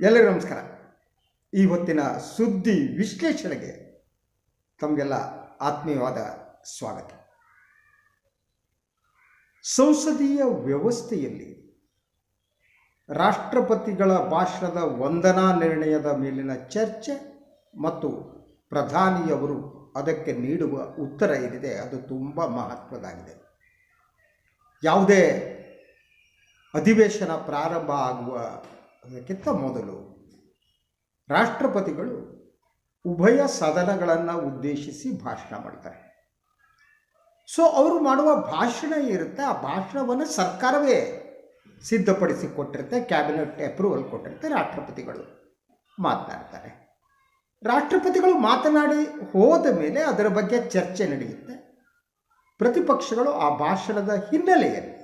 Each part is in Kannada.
ಎಲ್ಲರಿಗೂ ನಮಸ್ಕಾರ. ಈ ಹೊತ್ತಿನ ಸುದ್ದಿ ವಿಶ್ಲೇಷಣೆಗೆ ತಮಗೆಲ್ಲ ಆತ್ಮೀಯವಾದ ಸ್ವಾಗತ. ಸಂಸದೀಯ ವ್ಯವಸ್ಥೆಯಲ್ಲಿ ರಾಷ್ಟ್ರಪತಿಗಳ ಭಾಷಣದ ವಂದನಾ ನಿರ್ಣಯದ ಮೇಲಿನ ಚರ್ಚೆ ಮತ್ತು ಪ್ರಧಾನಿಯವರು ಅದಕ್ಕೆ ನೀಡುವ ಉತ್ತರ ಏನಿದೆ ಅದು ತುಂಬ ಮಹತ್ವದಾಗಿದೆ ಯಾವುದೇ ಅಧಿವೇಶನ ಪ್ರಾರಂಭ ಆಗುವ ಅದಕ್ಕಿಂತ ಮೊದಲು ರಾಷ್ಟ್ರಪತಿಗಳು ಉಭಯ ಸದನಗಳನ್ನು ಉದ್ದೇಶಿಸಿ ಭಾಷಣ ಮಾಡ್ತಾರೆ. ಸೊ ಅವರು ಮಾಡುವ ಭಾಷಣ ಇರುತ್ತೆ. ಆ ಭಾಷಣವನ್ನು ಸರ್ಕಾರವೇ ಸಿದ್ಧಪಡಿಸಿ ಕೊಟ್ಟಿರುತ್ತೆ ಕ್ಯಾಬಿನೆಟ್ ಅಪ್ರೂವಲ್ ಕೊಟ್ಟಿರುತ್ತೆ. ರಾಷ್ಟ್ರಪತಿಗಳು ಮಾತನಾಡ್ತಾರೆ. ರಾಷ್ಟ್ರಪತಿಗಳು ಮಾತನಾಡಿ ಹೋದ ಮೇಲೆ ಅದರ ಬಗ್ಗೆ ಚರ್ಚೆ ನಡೆಯುತ್ತೆ. ಪ್ರತಿಪಕ್ಷಗಳು ಆ ಭಾಷಣದ ಹಿನ್ನೆಲೆಯಲ್ಲಿ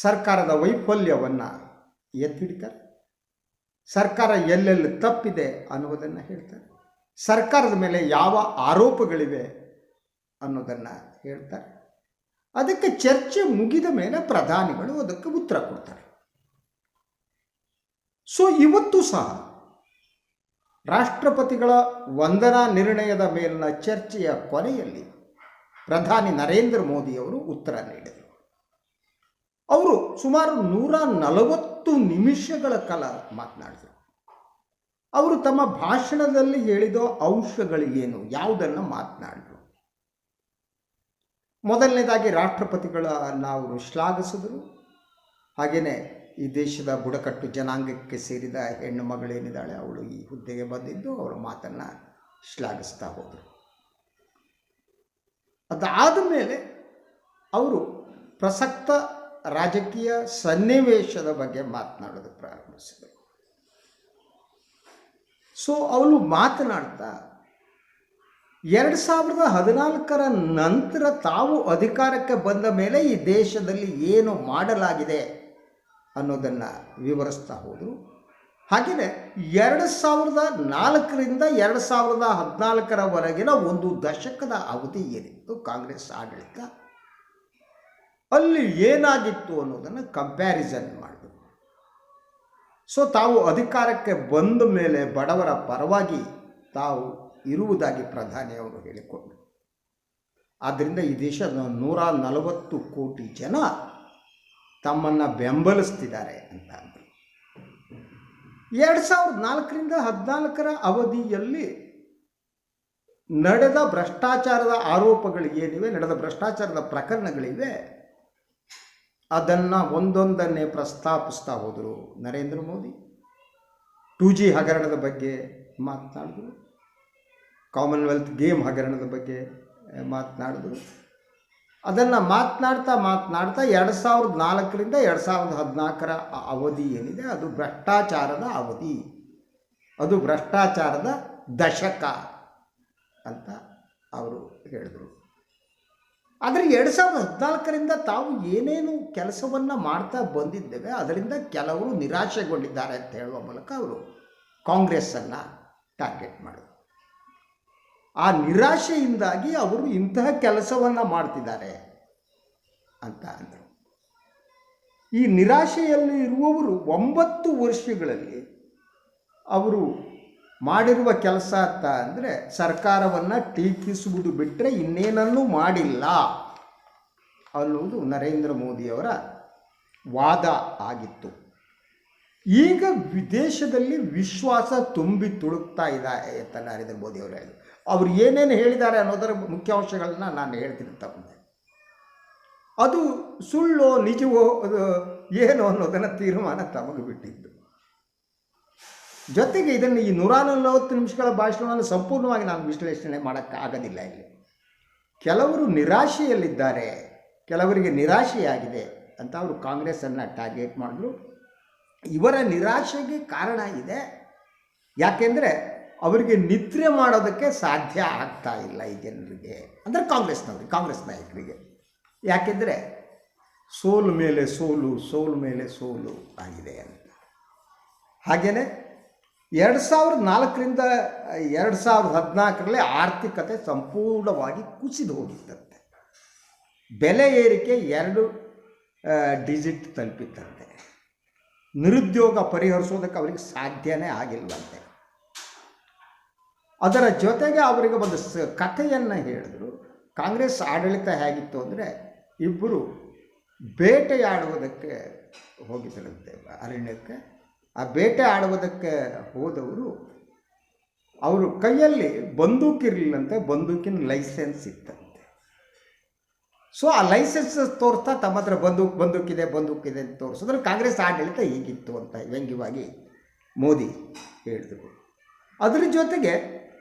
ಸರ್ಕಾರದ ವೈಫಲ್ಯವನ್ನು ಎತ್ತಿಡ್ತಾರೆ ಸರ್ಕಾರ ಎಲ್ಲೆಲ್ಲಿ ತಪ್ಪಿದೆ ಅನ್ನೋದನ್ನು ಹೇಳ್ತಾರೆ. ಸರ್ಕಾರದ ಮೇಲೆ ಯಾವ ಆರೋಪಗಳಿವೆ ಅನ್ನೋದನ್ನು ಹೇಳ್ತಾರೆ. ಅದಕ್ಕೆ ಚರ್ಚೆ ಮುಗಿದ ಮೇಲೆ ಪ್ರಧಾನಿಗಳು ಅದಕ್ಕೆ ಉತ್ತರ ಕೊಡ್ತಾರೆ. ಸೊ ಇವತ್ತು ಸಹ ರಾಷ್ಟ್ರಪತಿಗಳ ವಂದನಾ ನಿರ್ಣಯದ ಮೇಲಿನ ಚರ್ಚೆಯ ಕೊನೆಯಲ್ಲಿ ಪ್ರಧಾನಿ ನರೇಂದ್ರ ಮೋದಿಯವರು ಉತ್ತರ ನೀಡಿದರು. ಅವರು ಸುಮಾರು ನೂರ ನಲವತ್ತು ನಿಮಿಷಗಳ ಕಾಲ ಮಾತನಾಡಿದರು. ಅವರು ತಮ್ಮ ಭಾಷಣದಲ್ಲಿ ಹೇಳಿದ ಅಂಶಗಳು ಏನು ಯಾವುದನ್ನು ಮಾತನಾಡಿದರು? ಮೊದಲನೇದಾಗಿ ರಾಷ್ಟ್ರಪತಿಗಳನ್ನು ಅವರು ಶ್ಲಾಘಿಸಿದರು. ಹಾಗೆಯೇ ಈ ದೇಶದ ಬುಡಕಟ್ಟು ಜನಾಂಗಕ್ಕೆ ಸೇರಿದ ಹೆಣ್ಣು ಮಗಳೇನಿದ್ದಾಳೆ, ಅವಳು ಈ ಹುದ್ದೆಗೆ ಬಂದಿದ್ದು ಅವರ ಮಾತನ್ನು ಶ್ಲಾಘಿಸ್ತಾ ಹೋದರು. ಅದಾದ ಮೇಲೆ ಅವರು ಪ್ರಸಕ್ತ ರಾಜಕೀಯ ಸನ್ನಿವೇಶದ ಬಗ್ಗೆ ಮಾತನಾಡೋದು ಪ್ರಾರಂಭಿಸಿದರು. ಸೊ ಅವನು ಮಾತನಾಡ್ತಾ, ಎರಡು ಸಾವಿರದ ಹದಿನಾಲ್ಕರ ನಂತರ ತಾವು ಅಧಿಕಾರಕ್ಕೆ ಬಂದ ಮೇಲೆ ಈ ದೇಶದಲ್ಲಿ ಏನು ಮಾಡಲಾಗಿದೆ? ಅನ್ನೋದನ್ನು ವಿವರಿಸ್ತಾ ಹೋದರು. ಹಾಗೆಯೇ ಎರಡು ಸಾವಿರದ ನಾಲ್ಕರಿಂದ ಎರಡು ಸಾವಿರದ ಹದಿನಾಲ್ಕರವರೆಗಿನ ಒಂದು ದಶಕದ ಅವಧಿ ಏನಿತ್ತು ಕಾಂಗ್ರೆಸ್ ಆಡಳಿತ? ಅಲ್ಲಿ ಏನಾಗಿತ್ತು ಅನ್ನೋದನ್ನು ಕಂಪ್ಯಾರಿಸನ್ ಮಾಡಬೇಕು ಸೊ ತಾವು ಅಧಿಕಾರಕ್ಕೆ ಬಂದ ಮೇಲೆ ಬಡವರ ಪರವಾಗಿ ತಾವು ಇರುವುದಾಗಿ ಪ್ರಧಾನಿಯವರು ಹೇಳಿಕೊಂಡರು. ಆದ್ದರಿಂದ ಈ ದೇಶದ ನೂರ ನಲವತ್ತು ಕೋಟಿ ಜನ ತಮ್ಮನ್ನು ಬೆಂಬಲಿಸ್ತಿದ್ದಾರೆ ಅಂತ ಅಂದರು. ಎರಡು ಸಾವಿರದ ನಾಲ್ಕರಿಂದ ಹದಿನಾಲ್ಕರ ಅವಧಿಯಲ್ಲಿ ನಡೆದ ಭ್ರಷ್ಟಾಚಾರದ ಆರೋಪಗಳು ಏನಿವೆ, ನಡೆದ ಭ್ರಷ್ಟಾಚಾರದ ಪ್ರಕರಣಗಳಿವೆ. ಅದನ್ನು ಒಂದೊಂದನ್ನೇ ಪ್ರಸ್ತಾಪಿಸ್ತಾ ಹೋದರು ನರೇಂದ್ರ ಮೋದಿ. ಟು ಜಿ ಹಗರಣದ ಬಗ್ಗೆ ಮಾತನಾಡಿದ್ರು. ಕಾಮನ್ವೆಲ್ತ್ ಗೇಮ್ ಹಗರಣದ ಬಗ್ಗೆ ಮಾತನಾಡಿದ್ರು. ಅದನ್ನು ಮಾತನಾಡ್ತಾ ಮಾತನಾಡ್ತಾ ಎರಡು ಸಾವಿರದ ನಾಲ್ಕರಿಂದ ಎರಡು ಸಾವಿರದ ಹದಿನಾಲ್ಕರ ಅವಧಿ ಏನಿದೆ, ಅದು ಭ್ರಷ್ಟಾಚಾರದ ಅವಧಿ. ಅದು ಭ್ರಷ್ಟಾಚಾರದ ದಶಕ ಅಂತ ಅವರು ಹೇಳಿದರು. ಆದರೆ ಎರಡು ಸಾವಿರದ ಹದಿನಾಲ್ಕರಿಂದ ತಾವು ಏನೇನು ಕೆಲಸವನ್ನು ಮಾಡ್ತಾ ಬಂದಿದ್ದೇವೆ, ಅದರಿಂದ ಕೆಲವರು ನಿರಾಶೆಗೊಂಡಿದ್ದಾರೆ ಅಂತ ಹೇಳುವ ಮೂಲಕ ಅವರು ಕಾಂಗ್ರೆಸ್ಸನ್ನು ಟಾರ್ಗೆಟ್ ಮಾಡಿದರು. ಆ ನಿರಾಶೆಯಿಂದಾಗಿ ಅವರು ಇಂತಹ ಕೆಲಸವನ್ನು ಮಾಡ್ತಿದ್ದಾರೆ ಅಂತ ಅಂದರು. ಈ ನಿರಾಶೆಯಲ್ಲಿ ಇರುವವರು ಒಂಬತ್ತು ವರ್ಷಗಳಲ್ಲಿ ಅವರು ಮಾಡಿರುವ ಕೆಲಸ ಅಂತ ಅಂದರೆ ಸರ್ಕಾರವನ್ನು ಟೀಕಿಸುವುದು ಬಿಟ್ಟರೆ ಇನ್ನೇನನ್ನೂ ಮಾಡಿಲ್ಲ ಅನ್ನುವುದು ನರೇಂದ್ರ ಮೋದಿಯವರ ವಾದ ಆಗಿತ್ತು. ಈಗ ವಿದೇಶದಲ್ಲಿ ವಿಶ್ವಾಸ ತುಂಬಿ ತುಳುಕ್ತಾ ಇದೆ ಅಂತ ನರೇಂದ್ರ ಮೋದಿ ಅವರು ಅವರು ಏನೇನು ಹೇಳಿದ್ದಾರೆ ಅನ್ನೋದರ ಮುಖ್ಯಾಂಶಗಳನ್ನ ನಾನು ಹೇಳ್ತೀನಿ ತಗೊಂಡೆ ಅದು ಸುಳ್ಳೋ ನಿಜವೋ ಏನು ಅನ್ನೋದನ್ನು ತೀರ್ಮಾನ ತಮಗೆ ಬಿಟ್ಟಿದ್ದು. ಜೊತೆಗೆ ಇದನ್ನು ಈ ನೂರ ನಲವತ್ತು ನಿಮಿಷಗಳ ಭಾಷಣವನ್ನು ಸಂಪೂರ್ಣವಾಗಿ ನಾನು ವಿಶ್ಲೇಷಣೆ ಮಾಡೋಕ್ಕಾಗೋದಿಲ್ಲ ಇಲ್ಲಿ. ಕೆಲವರು ನಿರಾಶೆಯಲ್ಲಿದ್ದಾರೆ, ಕೆಲವರಿಗೆ ನಿರಾಶೆಯಾಗಿದೆ ಅಂತ ಅವರು ಕಾಂಗ್ರೆಸ್ಸನ್ನು ಟಾರ್ಗೆಟ್ ಮಾಡಿದ್ರು. ಇವರ ನಿರಾಶೆಗೆ ಕಾರಣ ಇದೆ. ಯಾಕೆಂದರೆ ಅವರಿಗೆ ನಿದ್ರೆ ಮಾಡೋದಕ್ಕೆ ಸಾಧ್ಯ ಆಗ್ತಾ ಇಲ್ಲ ಈ ಜನರಿಗೆ. ಅಂದರೆ ಕಾಂಗ್ರೆಸ್ನವ್ರಿಗೆ ಕಾಂಗ್ರೆಸ್ ನಾಯಕರಿಗೆ. ಯಾಕೆಂದರೆ ಸೋಲು ಮೇಲೆ ಸೋಲು ಸೋಲು ಮೇಲೆ ಸೋಲು ಆಗಿದೆ ಅಂತ. ಹಾಗೆಯೇ ಎರಡು ಸಾವಿರದ ನಾಲ್ಕರಿಂದ, ಎರಡು ಸಾವಿರದ ಹದಿನಾಲ್ಕರಲ್ಲಿ ಆರ್ಥಿಕತೆ ಸಂಪೂರ್ಣವಾಗಿ ಕುಸಿದು ಹೋಗಿತ್ತಂತೆ. ಬೆಲೆ ಏರಿಕೆ ಎರಡು ಡಿಜಿಟ್ ತಲುಪಿತ್ತಂತೆ. ನಿರುದ್ಯೋಗ ಪರಿಹರಿಸೋದಕ್ಕೆ ಅವರಿಗೆ ಸಾಧ್ಯನೇ ಆಗಿಲ್ವಂತೆ ಅದರ ಜೊತೆಗೆ ಅವರಿಗೆ ಒಂದು ಸ, ಕಥೆಯನ್ನು ಹೇಳಿದ್ರು. ಕಾಂಗ್ರೆಸ್ ಆಡಳಿತ ಹೇಗಿತ್ತು ಅಂದರೆ ಇಬ್ಬರು ಬೇಟೆಯಾಡುವುದಕ್ಕೆ ಹೋಗಿದ್ದರಂತೆ ಅರಣ್ಯಕ್ಕೆ. ಆ ಬೇಟೆ ಆಡುವುದಕ್ಕೆ ಹೋದವರು, ಅವರು ಕೈಯಲ್ಲಿ ಬಂದೂಕಿರಲಿಲ್ಲಂತೆ ಬಂದೂಕಿನ ಲೈಸೆನ್ಸ್ ಇತ್ತಂತೆ. ಸೊ ಆ ಲೈಸೆನ್ಸ್ ತೋರಿಸ್ತಾ ತಮ್ಮ ಹತ್ರ ಬಂದೂಕ್, ಬಂದೂಕಿದೆ ಬಂದೂಕಿದೆ ಅಂತ ತೋರಿಸಿದ್ರೆ ಕಾಂಗ್ರೆಸ್ ಆಡಳಿತ ಹೀಗಿತ್ತು ಅಂತ ವ್ಯಂಗ್ಯವಾಗಿ ಮೋದಿ ಹೇಳಿದರು. ಅದರ ಜೊತೆಗೆ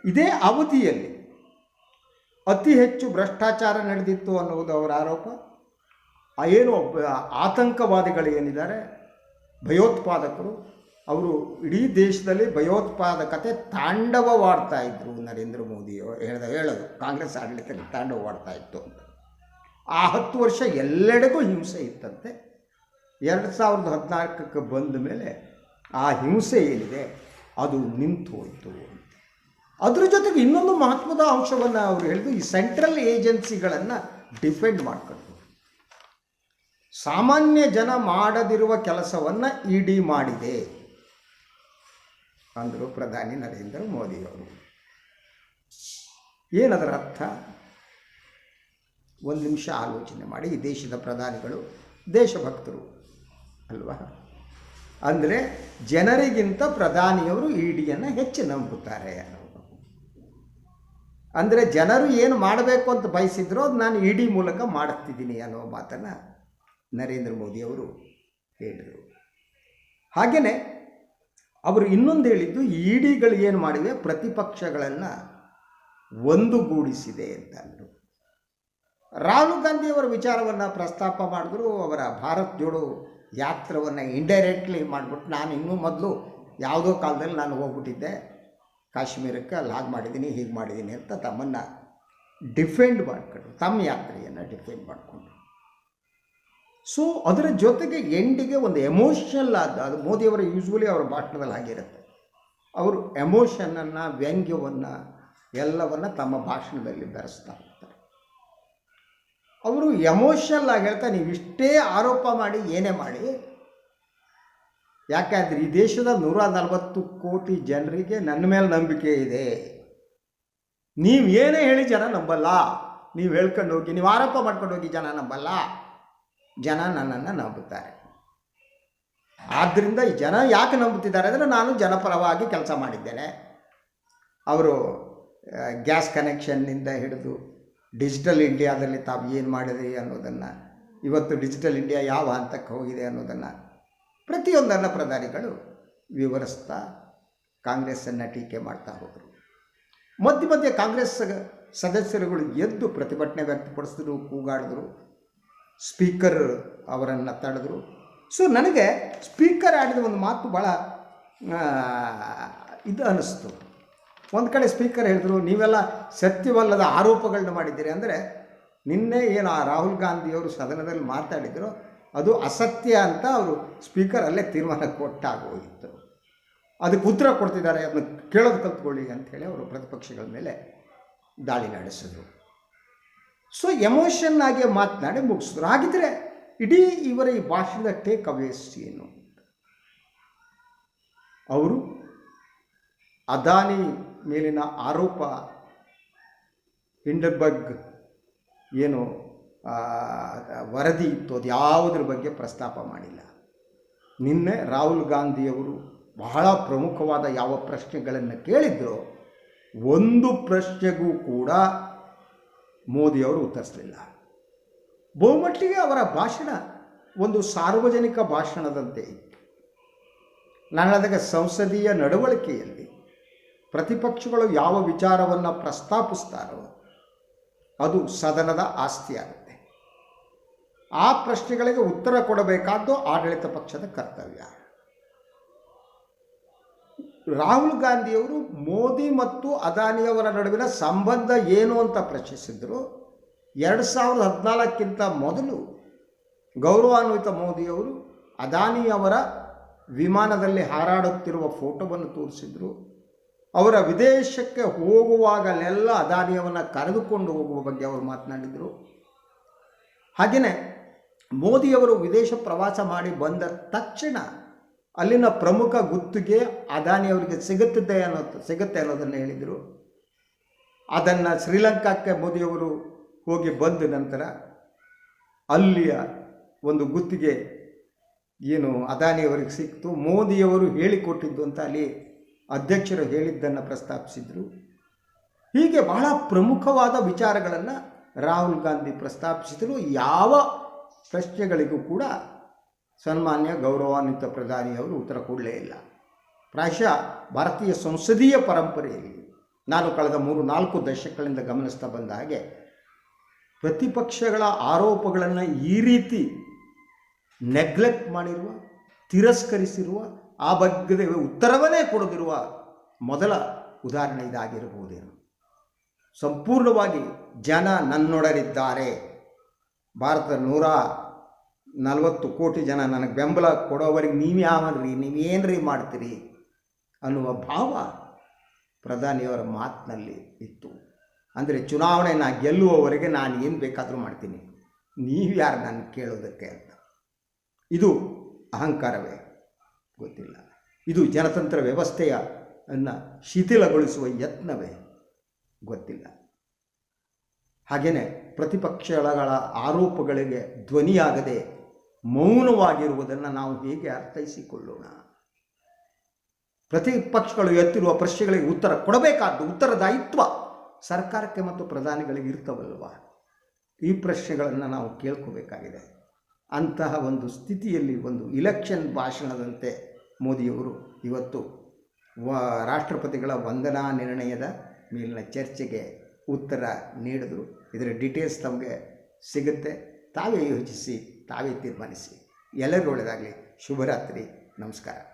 ಇದೇ ಅವಧಿಯಲ್ಲಿ ಅತಿ ಹೆಚ್ಚು ಭ್ರಷ್ಟಾಚಾರ ನಡೆದಿತ್ತು ಅನ್ನುವುದು ಅವರ ಆರೋಪ. ಏನು ಆತಂಕವಾದಿಗಳು ಏನಿದ್ದಾರೆ, ಭಯೋತ್ಪಾದಕರು ಅವರು ಇಡೀ ದೇಶದಲ್ಲಿ ಭಯೋತ್ಪಾದಕತೆ ತಾಂಡವವಾಡ್ತಾ ಇದ್ರು ನರೇಂದ್ರ ಮೋದಿ ಹೇಳ್ದ, ಹೇಳೋದು, ಕಾಂಗ್ರೆಸ್ ಆಡಳಿತಕ್ಕೆ ತಾಂಡವವಾಡ್ತಾ ಇತ್ತು ಅಂತ. ಆ ಹತ್ತು ವರ್ಷ ಎಲ್ಲೆಡೆಗೂ ಹಿಂಸೆ ಇತ್ತಂತೆ. ಎರಡು ಸಾವಿರದ ಹದಿನಾಲ್ಕಕ್ಕೆ ಬಂದ ಮೇಲೆ ಆ ಹಿಂಸೆ ಏನಿದೆ, ಅದು ನಿಂತು ಹೋಯಿತು ಅಂತ. ಅದ್ರ ಜೊತೆಗೆ ಇನ್ನೊಂದು ಮಹತ್ವದ ಅಂಶವನ್ನು ಅವರು ಹೇಳಿದ್ರು, ಈ ಸೆಂಟ್ರಲ್ ಏಜೆನ್ಸಿಗಳನ್ನು ಡಿಫೆಂಡ್ ಮಾಡ್ಕೊಂಡು. ಸಾಮಾನ್ಯ ಜನ ಮಾಡದಿರುವ ಕೆಲಸವನ್ನು ಇಡಿ ಮಾಡಿದೆ. ಅಂದರು ಪ್ರಧಾನಿ ನರೇಂದ್ರ ಮೋದಿಯವರು. ಏನದರ ಅರ್ಥ? ಒಂದು ನಿಮಿಷ ಆಲೋಚನೆ ಮಾಡಿ, ಈ ದೇಶದ ಪ್ರಧಾನಿಗಳು ದೇಶಭಕ್ತರು ಅಲ್ವಾ? ಅಂದರೆ ಜನರಿಗಿಂತ ಪ್ರಧಾನಿಯವರು ಇಡಿಯನ್ನು ಡಿಯನ್ನು ಹೆಚ್ಚು ನಂಬುತ್ತಾರೆ ಅನ್ನೋದು. ಅಂದರೆ ಜನರು ಏನು ಮಾಡಬೇಕು ಅಂತ ಬಯಸಿದ್ರೋ ಅದು ನಾನು ಇಡಿ ಮೂಲಕ ಮಾಡುತ್ತಿದ್ದೀನಿ ಅನ್ನೋ ಮಾತನ್ನು ನರೇಂದ್ರ ಮೋದಿಯವರು ಹೇಳಿದರು. ಹಾಗೆಯೇ ಅವರು ಇನ್ನೊಂದು ಹೇಳಿದ್ದು ಇ ಡಿಗಳು ಏನು ಮಾಡಿವೆ? ಪ್ರತಿಪಕ್ಷಗಳನ್ನು ಒಂದುಗೂಡಿಸಿದೆ ಅಂತ ಅಂದರು. ರಾಹುಲ್ ಗಾಂಧಿಯವರ ವಿಚಾರವನ್ನು ಪ್ರಸ್ತಾಪ ಮಾಡಿದ್ರು. ಅವರ ಭಾರತ್ ಜೋಡೋ ಯಾತ್ರವನ್ನು ಇಂಡೈರೆಕ್ಟ್ಲಿ ಮಾಡಿಬಿಟ್ಟು ನಾನು ಇನ್ನೂ ಮೊದಲು ಯಾವುದೋ ಕಾಲದಲ್ಲಿ ನಾನು ಹೋಗ್ಬಿಟ್ಟಿದ್ದೆ. ಕಾಶ್ಮೀರಕ್ಕೆ ಅಲ್ಲಿ ಹಾಗೆ ಮಾಡಿದ್ದೀನಿ, ಹೀಗೆ ಮಾಡಿದ್ದೀನಿ ಅಂತ ತಮ್ಮನ್ನು ಡಿಫೆಂಡ್ ಮಾಡಿಕೊಂಡ್ರು. ತಮ್ಮ ಯಾತ್ರೆಯನ್ನು ಡಿಫೆಂಡ್ ಮಾಡಿಕೊಂಡ್ರು. ಸೊ ಅದರ ಜೊತೆಗೆ ಎಂಡಿಗೆ ಒಂದು ಎಮೋಷನಲ್ ಆದ, ಅದು ಮೋದಿಯವರ ಯೂಶ್ವಲಿ ಅವರ ಭಾಷಣದಲ್ಲಿ ಆಗಿರುತ್ತೆ ಅವರು ಎಮೋಷನನ್ನು ವ್ಯಂಗ್ಯವನ್ನು, ಎಲ್ಲವನ್ನು ತಮ್ಮ ಭಾಷಣದಲ್ಲಿ ಬೆರೆಸ್ತಾ ಹೋಗ್ತಾರೆ ಅವರು ಎಮೋಷನಲ್ ಆಗಿ ಹೇಳ್ತಾ, ನೀವು ಇಷ್ಟೇ ಆರೋಪ ಮಾಡಿ, ಏನೇ ಮಾಡಿ. ಯಾಕೆಂದರೆ ಈ ದೇಶದ ನೂರ ನಲವತ್ತು ಕೋಟಿ ಜನರಿಗೆ ನನ್ನ ಮೇಲೆ ನಂಬಿಕೆ ಇದೆ. ನೀವು ಏನೇ ಹೇಳಿ ಜನ ನಂಬಲ್ಲ. ನೀವು ಹೇಳ್ಕೊಂಡು ಹೋಗಿ, ನೀವು ಆರೋಪ ಮಾಡ್ಕೊಂಡು ಹೋಗಿ ಜನ ನಂಬಲ್ಲ. ಜನ ನನ್ನನ್ನು ನಂಬುತ್ತಾರೆ. ಆದ್ದರಿಂದ ಈ ಜನ ಯಾಕೆ ನಂಬುತ್ತಿದ್ದಾರೆ ಅಂದರೆ ನಾನು ಜನಪರವಾಗಿ ಕೆಲಸ ಮಾಡಿದ್ದೇನೆ. ಅವರು ಗ್ಯಾಸ್ ಕನೆಕ್ಷನ್ನಿಂದ ಹಿಡಿದು ಡಿಜಿಟಲ್ ಇಂಡಿಯಾದಲ್ಲಿ ತಾವು ಏನು ಮಾಡಿದ್ರಿ ಅನ್ನೋದನ್ನು, ಇವತ್ತು ಡಿಜಿಟಲ್ ಇಂಡಿಯಾ ಯಾವ ಹಂತಕ್ಕೆ ಹೋಗಿದೆ ಅನ್ನೋದನ್ನು ಪ್ರತಿಯೊಂದನ್ನು ಪ್ರಧಾನಿಗಳು ವಿವರಿಸ್ತಾ ಕಾಂಗ್ರೆಸ್ಸನ್ನು ಟೀಕೆ ಮಾಡ್ತಾ ಹೋದರು. ಮಧ್ಯ ಮಧ್ಯೆ ಕಾಂಗ್ರೆಸ್ ಸದಸ್ಯರುಗಳು ಎದ್ದು ಪ್ರತಿಭಟನೆ ವ್ಯಕ್ತಪಡಿಸಿದ್ರು, ಕೂಗಾಡಿದ್ರು. ಸ್ಪೀಕರ್ ಅವರನ್ನು ತಡೆದ್ರು. ಸೊ ನನಗೆ ಸ್ಪೀಕರ್ ಆಡಿದ ಒಂದು ಮಾತು ಭಾಳ ಇದು ಅನ್ನಿಸ್ತು. ಒಂದು ಕಡೆ ಸ್ಪೀಕರ್ ಹೇಳಿದ್ರು, ನೀವೆಲ್ಲ ಸತ್ಯವಲ್ಲದ ಆರೋಪಗಳನ್ನ ಮಾಡಿದ್ದೀರಿ. ಅಂದರೆ, ನಿನ್ನೆ ಏನು ಆ ರಾಹುಲ್ ಗಾಂಧಿಯವರು ಸದನದಲ್ಲಿ ಮಾತಾಡಿದ್ರು, ಅದು ಅಸತ್ಯ ಅಂತ ಅವರು ಸ್ಪೀಕರ್ ಅಲ್ಲೇ ತೀರ್ಮಾನ ಕೊಟ್ಟಾಗೋಗಿತ್ತು ಅದಕ್ಕೆ ಉತ್ತರ ಕೊಡ್ತಿದ್ದಾರೆ, ಅದನ್ನು ಕೇಳೋದು ಕಲ್ತ್ಕೊಳ್ಳಿ ಅಂಥೇಳಿ ಅವರು ಪ್ರತಿಪಕ್ಷಗಳ ಮೇಲೆ ದಾಳಿ ನಡೆಸಿದ್ರು. ಸೊ ಎಮೋಷನ್ ಆಗಿ ಮಾತನಾಡಿ ಮುಗಿಸಿದ್ರು. ಹಾಗಿದ್ರೆ ಇಡೀ ಇವರ ಈ ಭಾಷಣದ ಟೇಕ್ ಅವೇಸ್ ಏನು? ಅವರು ಅದಾನಿ ಮೇಲಿನ ಆರೋಪ ಹಿಂಡರ್ಬರ್ಗ್ ಏನು ವರದಿ ಇತ್ತು, ಅದು ಯಾವುದ್ರ ಬಗ್ಗೆ ಪ್ರಸ್ತಾಪ ಮಾಡಿಲ್ಲ. ನಿನ್ನೆ ರಾಹುಲ್ ಗಾಂಧಿಯವರು ಬಹಳ ಪ್ರಮುಖವಾದ ಯಾವ ಪ್ರಶ್ನೆಗಳನ್ನು ಕೇಳಿದ್ರೋ, ಒಂದು ಪ್ರಶ್ನೆಗೂ ಕೂಡ ಮೋದಿಯವರು ಉತ್ತರಿಸಲಿಲ್ಲ. ಬಹುಮಟ್ಟಿಗೆ ಅವರ ಭಾಷಣ ಒಂದು ಸಾರ್ವಜನಿಕ ಭಾಷಣದಂತೆ ಇತ್ತು. ನಾನು ಹೇಳಿದಾಗ ಸಂಸದೀಯ ನಡವಳಿಕೆಯಲ್ಲಿ ಪ್ರತಿಪಕ್ಷಗಳು ಯಾವ ವಿಚಾರವನ್ನು ಪ್ರಸ್ತಾಪಿಸ್ತಾರೋ ಅದು ಸದನದ ಆಸ್ತಿಯಾಗುತ್ತೆ. ಆ ಪ್ರಶ್ನೆಗಳಿಗೆ ಉತ್ತರ ಕೊಡಬೇಕಾದ್ದು ಆಡಳಿತ ಪಕ್ಷದ ಕರ್ತವ್ಯ. ರಾಹುಲ್ ಗಾಂಧಿಯವರು ಮೋದಿ ಮತ್ತು ಅದಾನಿಯವರ ನಡುವಿನ ಸಂಬಂಧ ಏನು ಅಂತ ಪ್ರಶ್ನಿಸಿದ್ರು. ಎರಡು ಸಾವಿರದ ಹದಿನಾಲ್ಕಕ್ಕಿಂತ ಮೊದಲು ಗೌರವಾನ್ವಿತ ಮೋದಿಯವರು ಅದಾನಿಯವರ ವಿಮಾನದಲ್ಲಿ ಹಾರಾಡುತ್ತಿರುವ ಫೋಟೋವನ್ನು ತೋರಿಸಿದರು. ಅವರ ವಿದೇಶಕ್ಕೆ ಹೋಗುವಾಗಲೆಲ್ಲ ಅದಾನಿಯವನ್ನು ಕರೆದುಕೊಂಡು ಹೋಗುವ ಬಗ್ಗೆ ಅವರು ಮಾತನಾಡಿದರು. ಹಾಗೆಯೇ ಮೋದಿಯವರು ವಿದೇಶ ಪ್ರವಾಸ ಮಾಡಿ ಬಂದ ತಕ್ಷಣ ಅಲ್ಲಿನ ಪ್ರಮುಖ ಗುತ್ತಿಗೆ ಅದಾನಿ ಅವರಿಗೆ ಸಿಗುತ್ತದೆ ಅನ್ನೋ ಸಿಗುತ್ತೆ ಅನ್ನೋದನ್ನು ಹೇಳಿದರು. ಅದನ್ನು ಶ್ರೀಲಂಕಾಕ್ಕೆ ಮೋದಿಯವರು ಹೋಗಿ ಬಂದ ನಂತರ ಅಲ್ಲಿಯ ಒಂದು ಗುತ್ತಿಗೆ ಏನು ಅದಾನಿಯವರಿಗೆ ಸಿಕ್ತು. ಮೋದಿಯವರು ಹೇಳಿಕೊಟ್ಟಿದ್ದು ಅಂತ ಅಲ್ಲಿ ಅಧ್ಯಕ್ಷರು ಹೇಳಿದ್ದನ್ನು ಪ್ರಸ್ತಾಪಿಸಿದರು. ಹೀಗೆ ಬಹಳ ಪ್ರಮುಖವಾದ ವಿಚಾರಗಳನ್ನು ರಾಹುಲ್ ಗಾಂಧಿ ಪ್ರಸ್ತಾಪಿಸಿದರು. ಯಾವ ಪ್ರಶ್ನೆಗಳಿಗೂ ಕೂಡ ಸನ್ಮಾನ್ಯ ಗೌರವಾನ್ವಿತ ಪ್ರಧಾನಿಯವರು ಉತ್ತರ ಕೊಡಲೇ ಇಲ್ಲ. ಪ್ರಾಯಶಃ ಭಾರತೀಯ ಸಂಸದೀಯ ಪರಂಪರೆಯಲ್ಲಿ ನಾನು ಕಳೆದ ಮೂರು, ನಾಲ್ಕು ದಶಕಗಳಿಂದ ಗಮನಿಸ್ತಾ ಬಂದ ಹಾಗೆ ಪ್ರತಿಪಕ್ಷಗಳ ಆರೋಪಗಳನ್ನು ಈ ರೀತಿ ನೆಗ್ಲೆಕ್ಟ್ ಮಾಡಿರುವ, ತಿರಸ್ಕರಿಸಿರುವ, ಆ ಬಗ್ಗೆ ಉತ್ತರವನ್ನೇ ಕೊಡದಿರುವ ಮೊದಲ ಉದಾಹರಣೆ ಇದಾಗಿರಬಹುದೇನು ಸಂಪೂರ್ಣವಾಗಿ ಜನ ನನ್ನೊಡರಿದ್ದಾರೆ. ಭಾರತದ ನೂರ ನಲವತ್ತು ಕೋಟಿ ಜನ ನನಗೆ ಬೆಂಬಲ ಕೊಡೋವರೆಗೆ ನೀವು ಯಾವನ್ರಿ ನೀವೇನ್ರಿ ಮಾಡ್ತೀರಿ ಅನ್ನುವ ಭಾವ ಪ್ರಧಾನಿಯವರ ಮಾತಿನಲ್ಲಿ ಇತ್ತು. ಅಂದರೆ ಚುನಾವಣೆ ನಾ ಗೆಲ್ಲುವವರೆಗೆ ನಾನು ಏನು ಬೇಕಾದರೂ ಮಾಡ್ತೀನಿ. ನೀವು ಯಾರು ನಾನು ಕೇಳೋದಕ್ಕೆ ಅಂತ. ಇದು ಅಹಂಕಾರವೇ? ಗೊತ್ತಿಲ್ಲ. ಇದು ಜನತಂತ್ರ ವ್ಯವಸ್ಥೆಯ ಅನ್ನು ಶಿಥಿಲಗೊಳಿಸುವ ಯತ್ನವೇ? ಗೊತ್ತಿಲ್ಲ. ಹಾಗೆಯೇ ಪ್ರತಿಪಕ್ಷಗಳ ಆರೋಪಗಳಿಗೆ ಧ್ವನಿಯಾಗದೆ ಮೌನವಾಗಿರುವುದನ್ನು ನಾವು ಹೇಗೆ ಅರ್ಥೈಸಿಕೊಳ್ಳೋಣ? ಪ್ರತಿಪಕ್ಷಗಳು ಎತ್ತಿರುವ ಪ್ರಶ್ನೆಗಳಿಗೆ ಉತ್ತರ ಕೊಡಬೇಕಾದ್ದು ಉತ್ತರದಾಯಿತ್ವ ಸರ್ಕಾರಕ್ಕೆ ಮತ್ತು ಪ್ರಧಾನಿಗಳಿಗೆ ಇರ್ತವಲ್ವ? ಈ ಪ್ರಶ್ನೆಗಳನ್ನು ನಾವು ಕೇಳ್ಕೋಬೇಕಾಗಿದೆ. ಅಂತಹ ಒಂದು ಸ್ಥಿತಿಯಲ್ಲಿ ಒಂದು ಇಲೆಕ್ಷನ್ ಭಾಷಣದಂತೆ ಮೋದಿಯವರು ಇವತ್ತು ವ, ರಾಷ್ಟ್ರಪತಿಗಳ ವಂದನಾ ನಿರ್ಣಯದ ಮೇಲಿನ ಚರ್ಚೆಗೆ ಉತ್ತರ ನೀಡಿದರು. ಇದರ ಡೀಟೇಲ್ಸ್ ತಮಗೆ ಸಿಗುತ್ತೆ. ತಾವೇ ಯೋಚಿಸಿ. ತಾವೇ ತೀರ್ಮಾನಿಸಿ. ಎಲ್ಲರಿಗೂ ಒಳ್ಳೆಯದಾಗಲಿ. ಶುಭರಾತ್ರಿ. ನಮಸ್ಕಾರ.